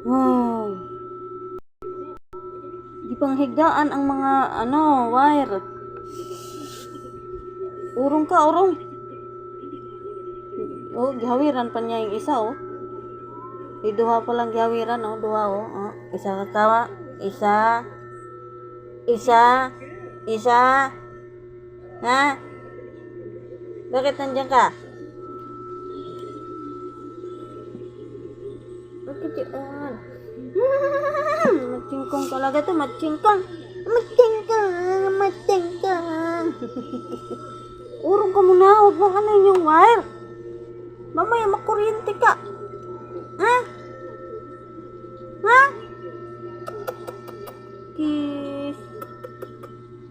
Wow. Di pang higdaan ang mga ano, wire. Urong ka, urong. Oh, gihawiran pa niya yung isa, oh. Di duha pa lang gihawiran, oh. Duha, oh. oh. Isa ka kawa. Isa. Isa. Isa. Ha? Bakit nandiyan ka? Bakit yan? Matingkong talaga to, matingkong. Matingkong, matingkong. Urong ka muna, huwag mong ano yung wire. Mamaya makuryente ka. Ha? Ha? Kiss.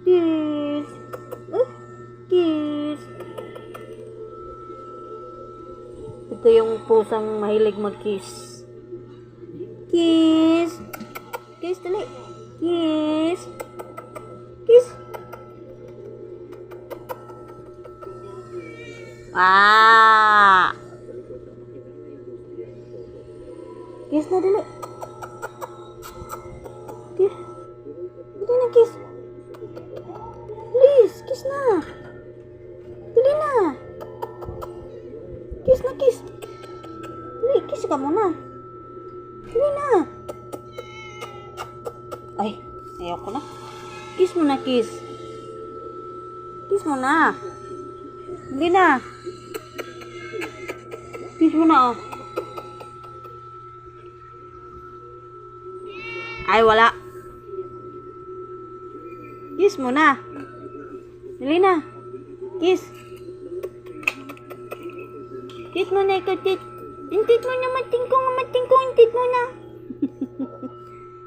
Kiss. Uh, kiss. Ito yung pusang mahilig mag-kiss. Kiss. Kiss, dali. Kiss. Kiss. Ah. Kiss na dali. Kiss. Dali na kiss. Please, kiss na. Dali na. Kiss na kiss. Dali, kiss ka muna. Dali na. Ay, ayoko na. Kiss mo na, kiss. Kiss mo na. Hindi na. Kiss mo na, oh. Ay, wala. Kiss mo na. Dali na. Kiss. Kiss mo na ikaw, tit. Intit mo na matingkong, matingkong, intit mo na.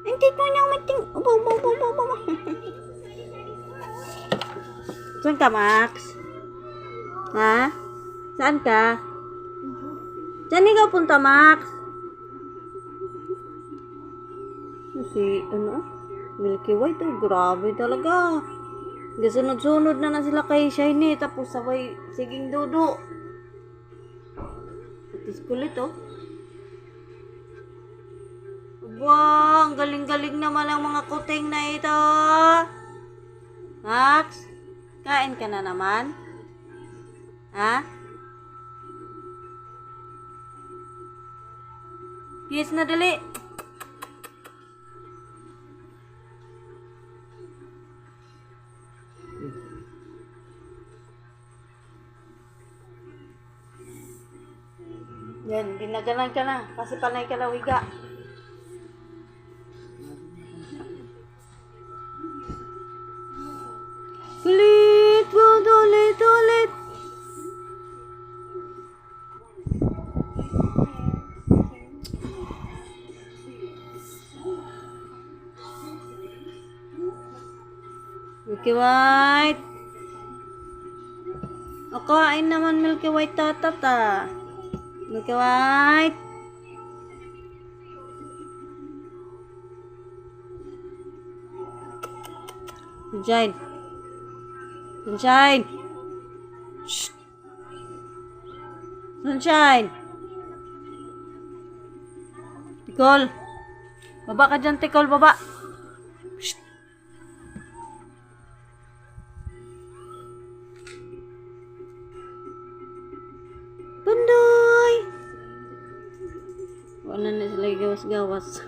intit mo na mating... Ubo, ubo, ubo, ubo, ubo. Saan ka, Max? Ha? Saan ka? Saan ikaw punta, Max? Si, ano? Milky Way to. Grabe talaga. Gasunod-sunod na na sila kay Shiny. Tapos sabay, siging dudo. Patis kulit, oh. Wow, ang galing-galing naman ang mga kuting na ito. Max, kain ka na naman? Ha? Kiss na dali. Yan, ginagalan ka na. Kasi panay ka na wiga. Ulit, ulit, ulit, ulit. Milky White. O, kain naman Milky White tatata. Milky White. Sunshine. Sunshine. Shh. Sunshine. Tikol. Baba ka dyan, Tikol. Baba. Shh. Wala na sila gawas-gawas.